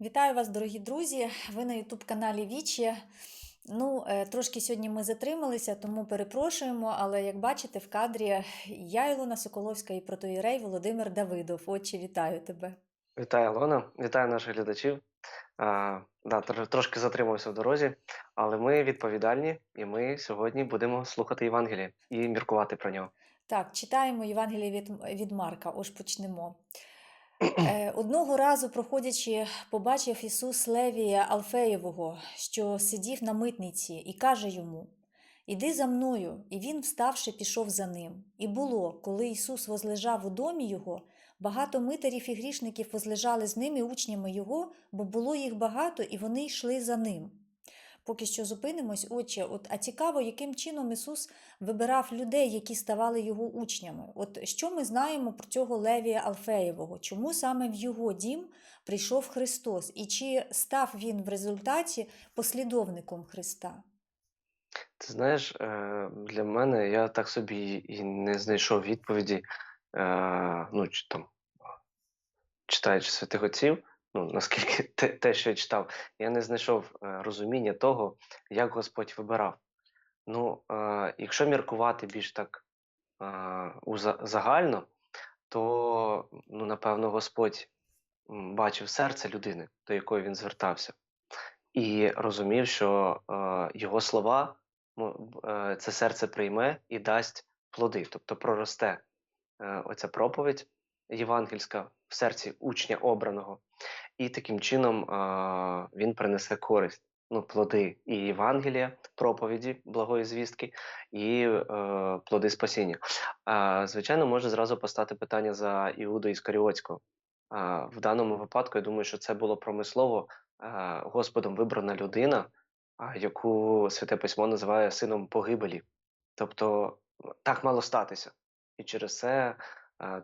Вітаю вас, дорогі друзі! Ви на Ютуб-каналі Вічі. Ну, е, трошки сьогодні ми затрималися, тому перепрошуємо. Але як бачите, в кадрі я Ілона Соколовська і протоїрей Володимир Давидов. Отче, вітаю тебе. Вітаю, Алона, вітаю наших глядачів. А, да, трошки затримався в дорозі, але ми відповідальні, і ми сьогодні будемо слухати Євангеліє і міркувати про нього. Так, читаємо Євангеліє від, від Марка. Ось почнемо. Е, Одного разу, проходячи, побачив Ісус Левія Алфеєвого, що сидів на митниці, і каже йому: Іди за мною. І він, вставши, пішов за ним. І було, коли Ісус возлежав у домі його, багато митарів і грішників возлежали з ним і учнями його, бо було їх багато, і вони йшли за ним. Поки що зупинимось, отче, от, а цікаво, яким чином Ісус вибирав людей, які ставали його учнями. От що ми знаємо про цього Левія Алфеєвого? Чому саме в його дім прийшов Христос? І чи став він в результаті послідовником Христа? Ти знаєш, е, для мене я так собі і не знайшов відповіді, е, ну, чи там, читаючи святих отців, ну, наскільки те, те, що я читав, я не знайшов е, розуміння того, як Господь вибирав. Ну, е, якщо міркувати більш так е, уза- загально, то, ну, напевно, Господь бачив серце людини, до якої він звертався, і розумів, що е, його слова е, це серце прийме і дасть плоди, тобто проросте е, оця проповідь євангельська в серці учня обраного, і таким чином е, він принесе користь. Ну, плоди і Євангелія, проповіді, благої звістки, і е, плоди спасіння. А, звичайно, може зразу постати питання за Іуду Іскаріотського. А, в даному випадку, я думаю, що це було промислово а, Господом вибрана людина, а, яку Святе Письмо називає сином погибелі. Тобто так мало статися. І через це а,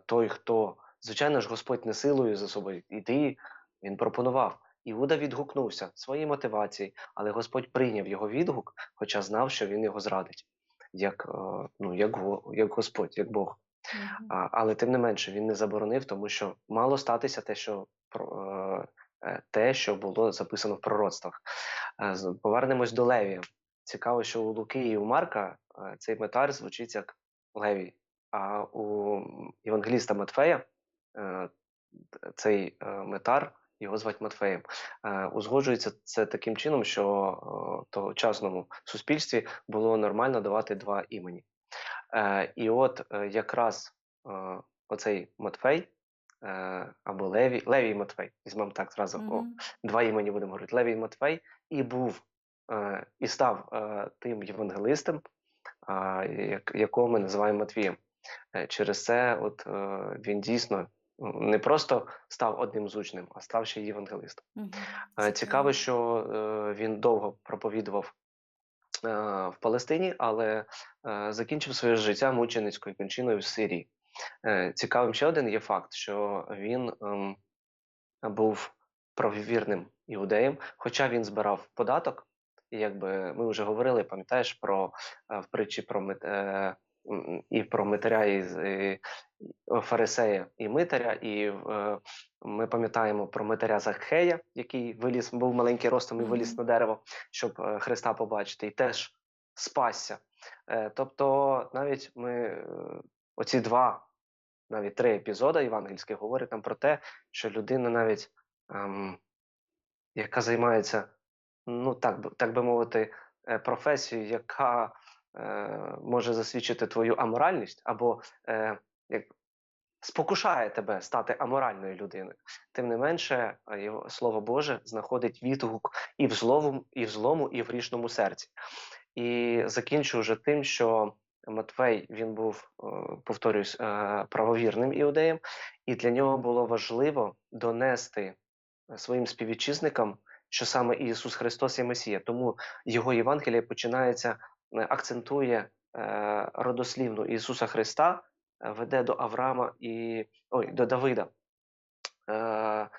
той, хто, звичайно ж, Господь не силою за собою, іди, він пропонував. Іуда відгукнувся своїй мотивації, але Господь прийняв його відгук, хоча знав, що він його зрадить, як, е, ну, як, як Господь, як Бог. Але тим не менше він не заборонив, тому що мало статися те, що е, е, те, що було записано в пророцтвах. Е, Повернемось до Левія. Цікаво, що у Луки і у Марка е, цей метар звучить як Левій, а у Євангеліста Матфея е, цей е, метар. Його звати Матфеєм. Е, узгоджується це таким чином, що е, в тогочасному суспільстві було нормально давати два імені. Е, і от е, якраз е, оцей Матфей е, або Левій, Левій Матфей, візьмемо так зразу, о, два імені будемо говорити. Левій Матфей і був е, і став е, тим євангелистом, е, якого ми називаємо Матвієм. Е, через це от, е, він дійсно не просто став одним з учнем, а став ще й євангелистом. Е, Цікаво, що він довго проповідував в Палестині, але закінчив своє життя мученицькою кончиною в Сирії. Цікавим ще один є факт, що він ем, був правовірним іудеєм, хоча він збирав податок, і якби ми вже говорили, пам'ятаєш про в притчі про і про митаря і, і фарисея і митаря, і е, ми пам'ятаємо про митаря Закхея, який виліз, був маленький ростом і виліз на дерево, щоб е, Христа побачити, і теж спасся. Е, тобто, навіть ми е, оці два, навіть три епізоди євангельських говорять нам про те, що людина навіть ем, яка займається, ну так, так би мовити, е, професією, яка е, може засвідчити твою аморальність, або е, як спокушає тебе стати аморальною людиною. Тим не менше, е, його слово Боже знаходить відгук і в злому, і в злому, і в грішному серці. І закінчу вже тим, що Матвей він був, е, повторюсь, правовірним іудеєм, і для нього було важливо донести своїм співвітчизникам, що саме Ісус Христос є Месія. Тому його Євангеліє починається, акцентує е, родослівну Ісуса Христа, е, веде до Авраама і ой, до Давида. Е, е,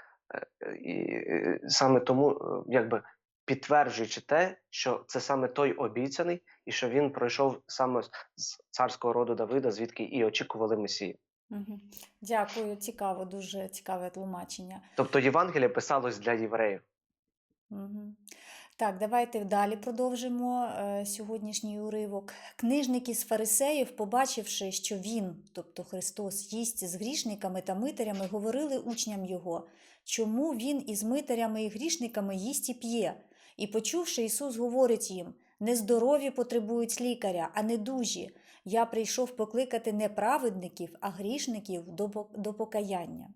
і е, саме тому, е, якби підтверджуючи те, що це саме той обіцяний, і що він пройшов саме з- царського роду Давида, звідки і очікували Месію. Дякую, цікаво, дуже цікаве тлумачення. Тобто Євангеліє писалось для євреїв. Мгм. Так, давайте далі продовжимо е, сьогоднішній уривок. Книжники з фарисеїв, побачивши, що він, тобто Христос, їсть з грішниками та митарями, говорили учням його, чому він із митарями і грішниками їсть і п'є. І почувши, Ісус говорить їм: нездорові потребують лікаря, а не дужі. Я прийшов покликати не праведників, а грішників до, до покаяння.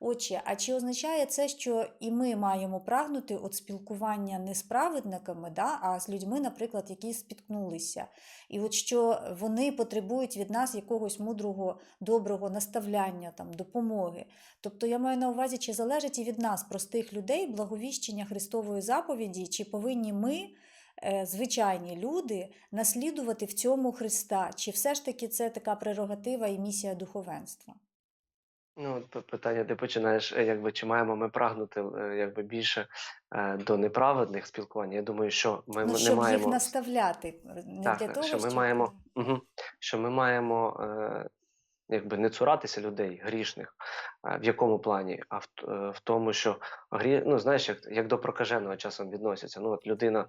Отже, а чи означає це, що і ми маємо прагнути от спілкування не з праведниками, да, а з людьми, наприклад, які спіткнулися? І от що вони потребують від нас якогось мудрого, доброго наставляння, там, допомоги. Тобто я маю на увазі, чи залежить і від нас, простих людей, благовіщення Христової заповіді, чи повинні ми, е, звичайні люди, наслідувати в цьому Христа? Чи все ж таки це така прерогатива і місія духовенства? Ну, п- питання, ти починаєш, е, якби чи маємо ми прагнути е, якби більше е, до неправедних спілкувань. Я думаю, що ми Ну, не щоб їх маємо наставляти, не так, для того, що ми щоб маємо, угу, що ми маємо е, якби не цуратися людей грішних. В якому плані? А в, т- е, в тому, що грі, ну знаєш, як, як до прокаженого часом відносяться. Ну, от людина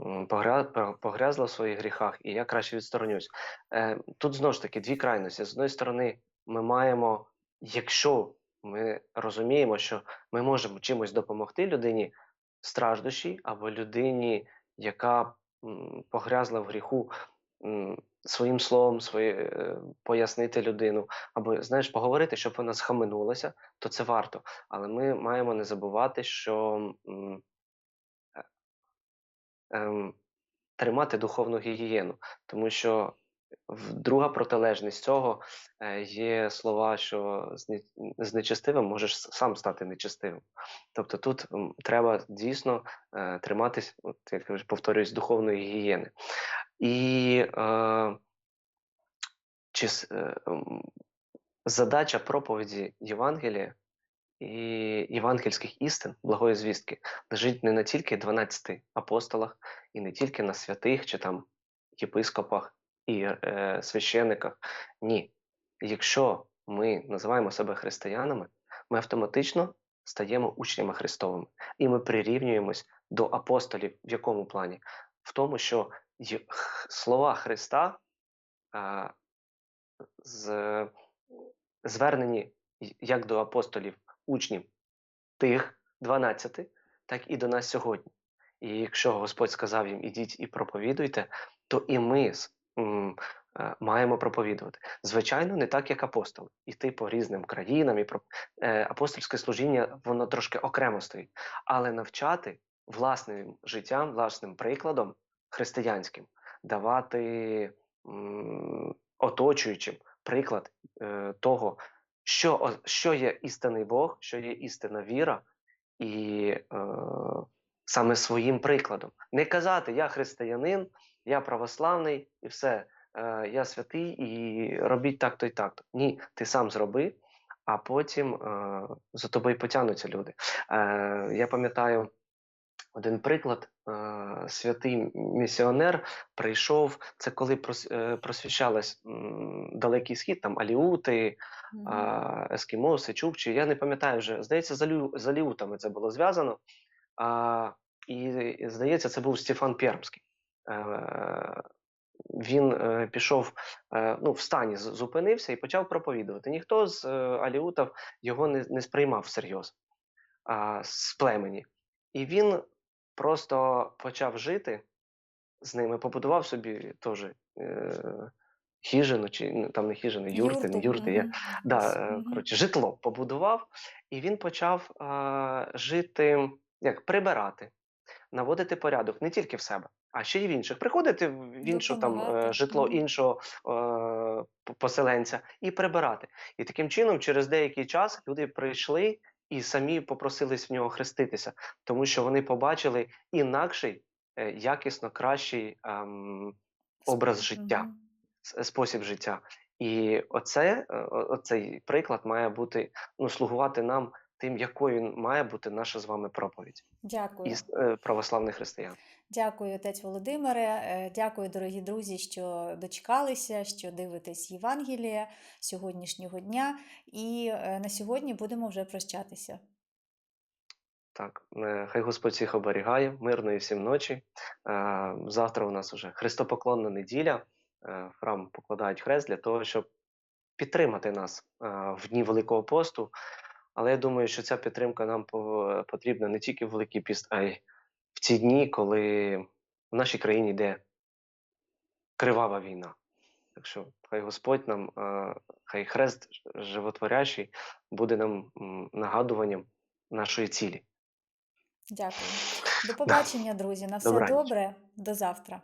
м, погря, пог- погрязла в своїх гріхах, і я краще відсторонюсь. Е, тут знову ж таки дві крайності. З одної сторони, ми маємо, якщо ми розуміємо, що ми можемо чимось допомогти людині страждущій або людині, яка погрязла в гріху, своїм словом, своє, е, пояснити людину, або знаєш, поговорити, щоб вона схаменулася, то це варто. Але ми маємо не забувати, що е, ем, тримати духовну гігієну, тому що друга протилежність цього е, є слова, що з не- з нечестивим можеш сам стати нечестивим. Тобто тут треба дійсно е, триматись, як я вже повторююсь, духовної гігієни. І е, чи, е, задача проповіді Євангелія і євангельських істин, благої звістки, лежить не на тільки 12 апостолах, і не тільки на святих чи там єпископах і е, священиках. Ні. Якщо ми називаємо себе християнами, ми автоматично стаємо учнями Христовими. І ми прирівнюємось до апостолів в якому плані? В тому, що слова Христа а, з, звернені як до апостолів учнів тих 12, так і до нас сьогодні. І якщо Господь сказав їм ідіть і проповідуйте, то і ми з- е, маємо проповідувати. Звичайно, не так, як апостоли. Іти по різним країнам і про е, апостольське служіння, воно трошки окремо стоїть. Але навчати власним життям, власним прикладом християнським, давати оточуючим приклад е, того, що, що є істинний Бог, що є істинна віра, і е, саме своїм прикладом. Не казати я християнин, я православний і все, е, я святий, і робіть так-то і так-то. Ні, ти сам зроби, а потім е, за тобою потягнуться люди. Е, я пам'ятаю один приклад. е, Святий місіонер прийшов. Це коли прос- е, просвіщалась м, далекий схід, там аліути, а, ескімоси, чукчі. Я не пам'ятаю вже. Здається, з, алю, з аліутами це було зв'язано. А, і, і, здається, це був Стефан Пермський. Е, він е, пішов е, ну, в стані, зупинився і почав проповідувати. Ніхто з е, аліутів його не, не сприймав всерйоз а, з племені. І він просто почав жити з ними, побудував собі теж е, хижину, чи ну, там не хижину, юрти, не юрти. Я, да, е, коротше, житло побудував, і він почав а, жити, як прибирати, наводити порядок не тільки в себе, а ще й в інших. Приходити в в іншу там е, житло іншого е, поселенця і прибирати. І таким чином, через деякий час люди прийшли і самі попросились в нього хреститися, тому що вони побачили інакший, е, якісно кращий ем, образ Спо- життя спосіб життя. І оце, е, оцей приклад має бути ну, слугувати нам тим, якою має бути наша з вами проповідь Дякую. із е, православних християн. Дякую, отець Володимире. Е, Дякую, дорогі друзі, що дочекалися, що дивитесь Євангеліє сьогоднішнього дня. І е, на сьогодні будемо вже прощатися. Так, хай Господь всіх оберігає, мирної всім ночі. Завтра у нас уже Христопоклонна неділя. В храм покладають хрест для того, щоб підтримати нас в дні Великого посту. Але я думаю, що ця підтримка нам потрібна не тільки в Великий піст, а й в ці дні, коли в нашій країні йде кривава війна. Так що хай Господь нам, хай хрест животворящий буде нам нагадуванням нашої цілі. Дякую. До побачення, друзі. На все добре. До завтра.